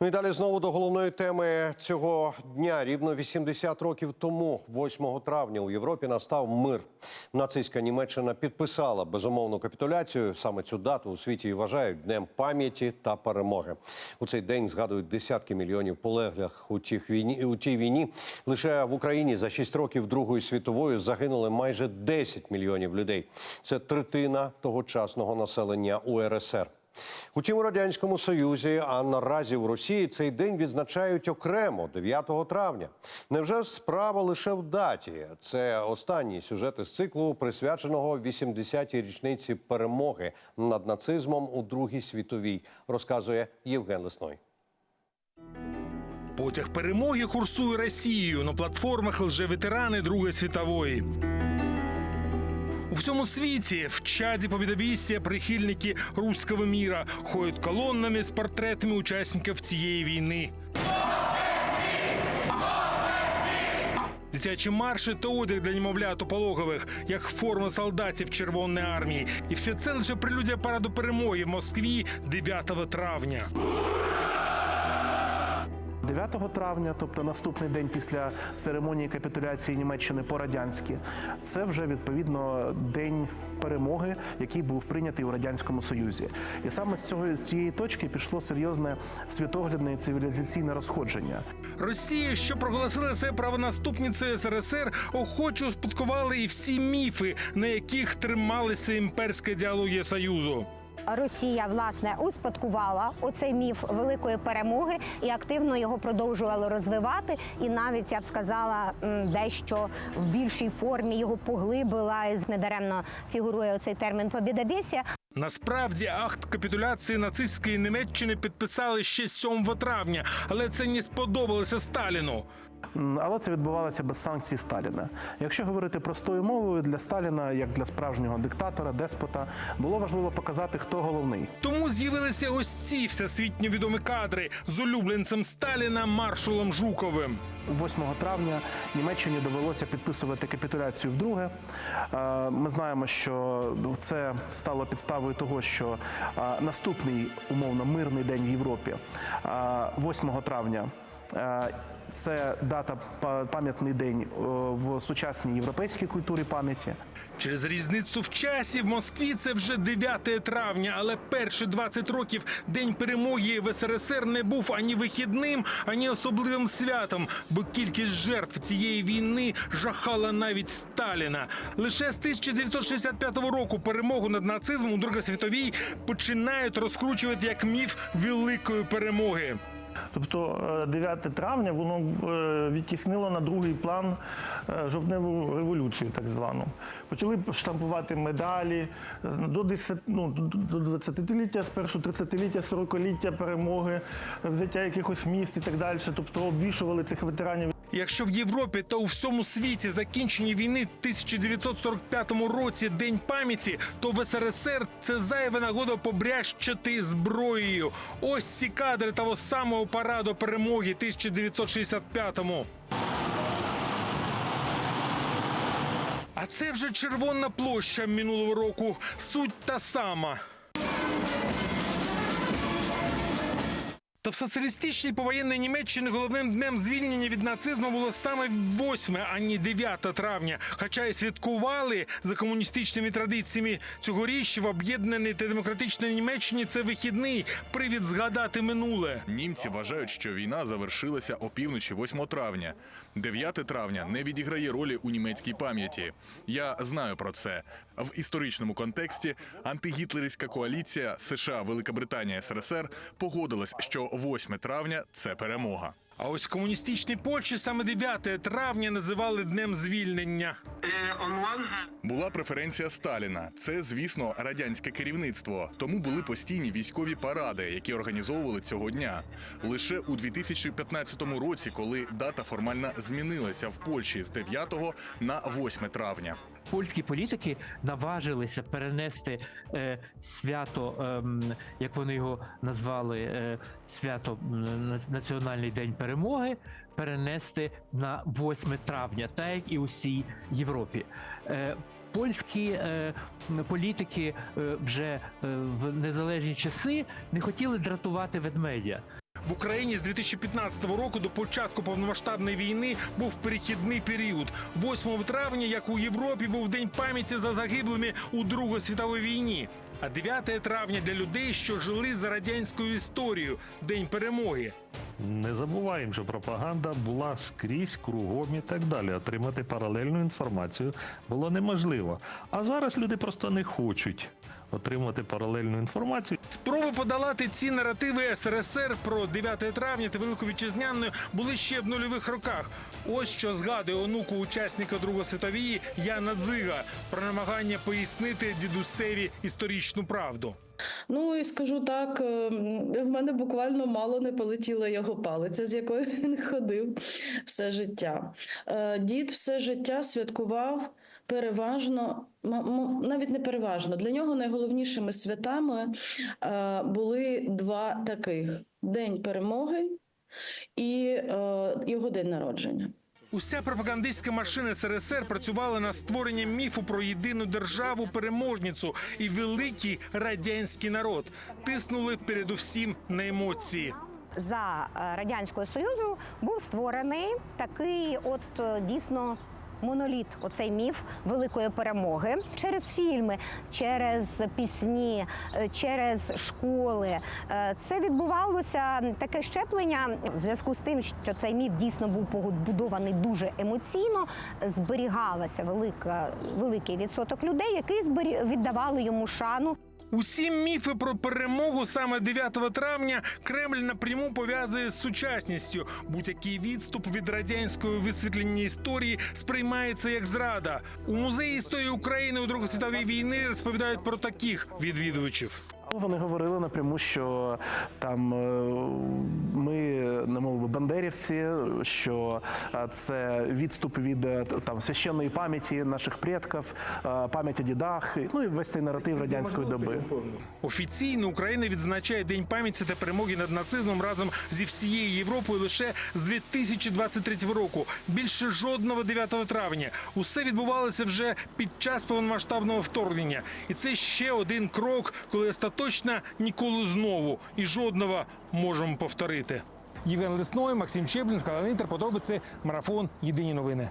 Ну і далі знову до головної теми цього дня. Рівно 80 років тому, 8 травня, у Європі настав мир. Нацистська Німеччина підписала безумовну капітуляцію. Саме цю дату у світі і вважають днем пам'яті та перемоги. У цей день згадують десятки мільйонів полеглих у тих війні у тій війні. Лише в Україні за 6 років Другої світової загинули майже 10 мільйонів людей. Це третина тогочасного населення УРСР. Утім, у радянському союзі, а наразі у Росії цей день відзначають окремо 9 травня. Невже справа лише в даті? Це останній сюжет із циклу, присвяченого 80-й річниці перемоги над нацизмом у Другій світовій, розказує Євген Лесной. Потяг перемоги курсує Росією на платформах лжеветерани Другої світової. У всьому світі в чаді побідобійся прихильники руського міра ходять колоннами з портретами учасників цієї війни. Дитячі марші та одяг для немовлят у пологових, як форма солдатів Червоної армії. І все це лише прелюдія параду перемоги в Москві 9 травня. 9 травня, тобто наступний день після церемонії капітуляції Німеччини по-радянськи, це вже відповідно день перемоги, який був прийнятий у радянському союзі. І саме з цього з цієї точки пішло серйозне світоглядне і цивілізаційне розходження. Росія, що проголосила себе правонаступницею СРСР, охоче успадкували і всі міфи, на яких трималася імперська ідеологія Союзу. Росія власне успадкувала оцей міф великої перемоги і активно його продовжувала розвивати. І навіть я б сказала дещо в більшій формі його поглибила. І недаремно фігурує оцей термін побідобєсія. Насправді акт капітуляції нацистської Німеччини підписали ще 7 травня, але це не сподобалося Сталіну. Але це відбувалося без санкцій Сталіна. Якщо говорити простою мовою, для Сталіна, як для справжнього диктатора, деспота, було важливо показати, хто головний. Тому з'явилися ось ці всесвітньо відомі кадри з улюбленцем Сталіна маршалом Жуковим. 8 травня Німеччині довелося підписувати капітуляцію вдруге. Е, Ми знаємо, що це стало підставою того, що е, наступний умовно мирний день в Європі, е, 8 травня. Це дата пам'ятний день е, в сучасній європейській культурі пам'яті. Через різницю в часі в Москві це вже 9 травня, але перші 20 років День перемоги в СРСР не був ані вихідним, ані особливим святом, бо кількість жертв цієї війни жахала навіть Сталіна. Лише з 1965 року перемогу над нацизмом у Другій світовій починають розкручувати як міф великої перемоги. Тобто е, 9 травня воно е, відтіснило на другий план е, жовтневу революцію, так звану. Почали штампувати медалі е, до 10, ну, до 20-ліття, спершу 30-ліття, 40-ліття перемоги, е, взяття якихось міст і так далі. Тобто обвішували цих ветеранів. Якщо в Європі та у всьому світі закінчення війни в 1945 році День пам'яті, то в СРСР це зайва нагода побрящати зброєю. Ось ці кадри того самого параду перемоги 1965-му. А це вже червона площа минулого року. Суть та сама. Та в соціалістичній повоєнній Німеччині головним днем звільнення від нацизму було саме 8, а не 9 травня. Хоча й святкували за комуністичними традиціями цьогоріч в об'єднаній та демократичній Німеччині це вихідний привід згадати минуле. Німці вважають, що війна завершилася опівночі 8 травня. 9 травня не відіграє ролі у німецькій пам'яті. Я знаю про це. В історичному контексті антигітлерівська коаліція США, Велика Британія, СРСР погодилась, що 8 травня це перемога. А ось комуністичній Польщі саме 9 травня називали днем звільнення. Була преференція Сталіна. Це, звісно, радянське керівництво. Тому були постійні військові паради, які організовували цього дня. Лише у 2015 році, коли дата формально змінилася в Польщі з 9 на 8 травня. Польські політики наважилися перенести е, свято, ем, як вони його назвали, е, свято Національний день перемоги, перенести на 8 травня, так як і усій Європі. Е, Польські е, політики е, вже е, в незалежні часи не хотіли дратувати ведмедя. В Україні з 2015 року до початку повномасштабної війни був перехідний період. 8 травня, як у Європі, був день пам'яті за загиблими у Другій світовій війні. А 9 травня для людей, що жили за радянською історією, день перемоги. Не забуваємо, що пропаганда була скрізь, кругом і так далі. Отримати паралельну інформацію було неможливо. А зараз люди просто не хочуть отримати паралельну інформацію. Спроби подолати ці наративи СРСР про 9 травня та Велику Вітчизняну були ще в нульових роках. Ось що згадує онуку учасника Другої світової Яна Дзига про намагання пояснити дідусеві історичну правду. Ну і скажу так, е, в мене буквально мало не полетіла його палиця, з якою він ходив все життя. Е, Дід все життя святкував переважно, навіть не переважно. Для нього найголовнішими святами е, були два таких: День перемоги і е, його день народження. Уся пропагандистська машина СРСР працювала на створення міфу про єдину державу переможницю і великий радянський народ. Тиснули передусім на емоції. за е, радянського союзу був створений такий, от дійсно. Моноліт, оцей міф великої перемоги через фільми, через пісні, е, через школи. Е, Це відбувалося таке щеплення в зв'язку з тим, що цей міф дійсно був побудований дуже емоційно. Зберігалася велика великий відсоток людей, які віддавали йому шану. Усі міфи про перемогу саме 9 травня Кремль напряму пов'язує з сучасністю. Будь-який відступ від радянської висвітлення історії сприймається як зрада. У музеї історії України у Другої світовій війни розповідають про таких відвідувачів. Вони говорили напряму, що там е, ми не мов би, бандерівці, що е, це відступ від е, там священної пам'яті наших предків, пам'яті дідах, і, ну і весь цей наратив радянської доби. Офіційно Україна відзначає День пам'яті та перемоги над нацизмом разом зі всією Європою лише з 2023 року. Більше жодного 9 травня. Усе відбувалося вже під час повномасштабного вторгнення. І це ще один крок, коли остаточно ніколи знову і жодного можемо повторити. Євген Лесной, Максим Щеблін, Інтер, подробиці, марафон. Єдині новини.